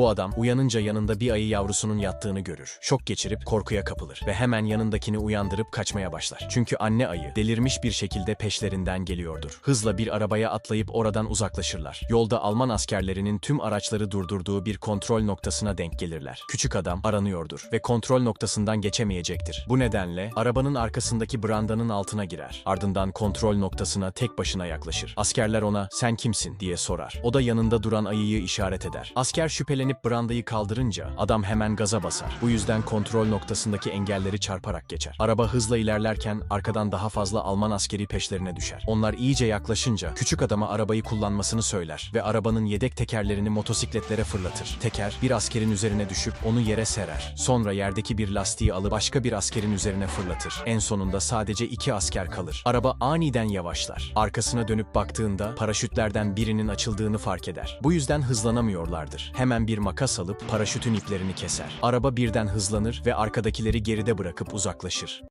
Bu adam uyanınca yanında bir ayı yavrusunun yattığını görür. Şok geçirip korkuya kapılır ve hemen yanındakini uyandırıp kaçmaya başlar. Çünkü anne ayı delirmiş bir şekilde peşlerinden geliyordur. Hızla bir arabaya atlayıp oradan uzaklaşırlar. Yolda Alman askerlerinin tüm araçları durdurduğu bir kontrol noktasına denk gelirler. Küçük adam aranıyordur ve kontrol noktasından geçemeyecektir. Bu nedenle arabanın arkasındaki brandanın altına girer. Ardından kontrol noktasına tek başına yaklaşır. Askerler ona sen kimsin diye sorar. O da yanında duran ayıyı işaret eder. Asker şüphelenip brandayı kaldırınca adam hemen gaza basar. Bu yüzden kontrol noktasındaki engelleri çarparak geçer. Araba hızla ilerlerken arkadan daha fazla Alman askeri peşlerine düşer. Onlar iyice yaklaşınca küçük adama arabayı kullanmasını söyler ve arabanın yedek tekerlerini motosikletlere fırlatır. Teker bir askerin üzerine düşüp onu yere serer. Sonra yerdeki bir lastiği alıp başka bir askerin üzerine fırlatır. En sonunda sadece iki asker kalır. Araba aniden yavaşlar. Arkasına dönüp baktığında paraşütlerden birinin açıldığını fark eder. Bu yüzden hızlanamıyorlardır. Hemen bir makas alıp paraşütün iplerini keser. Araba birden hızlanır ve arkadakileri geride bırakıp uzaklaşır.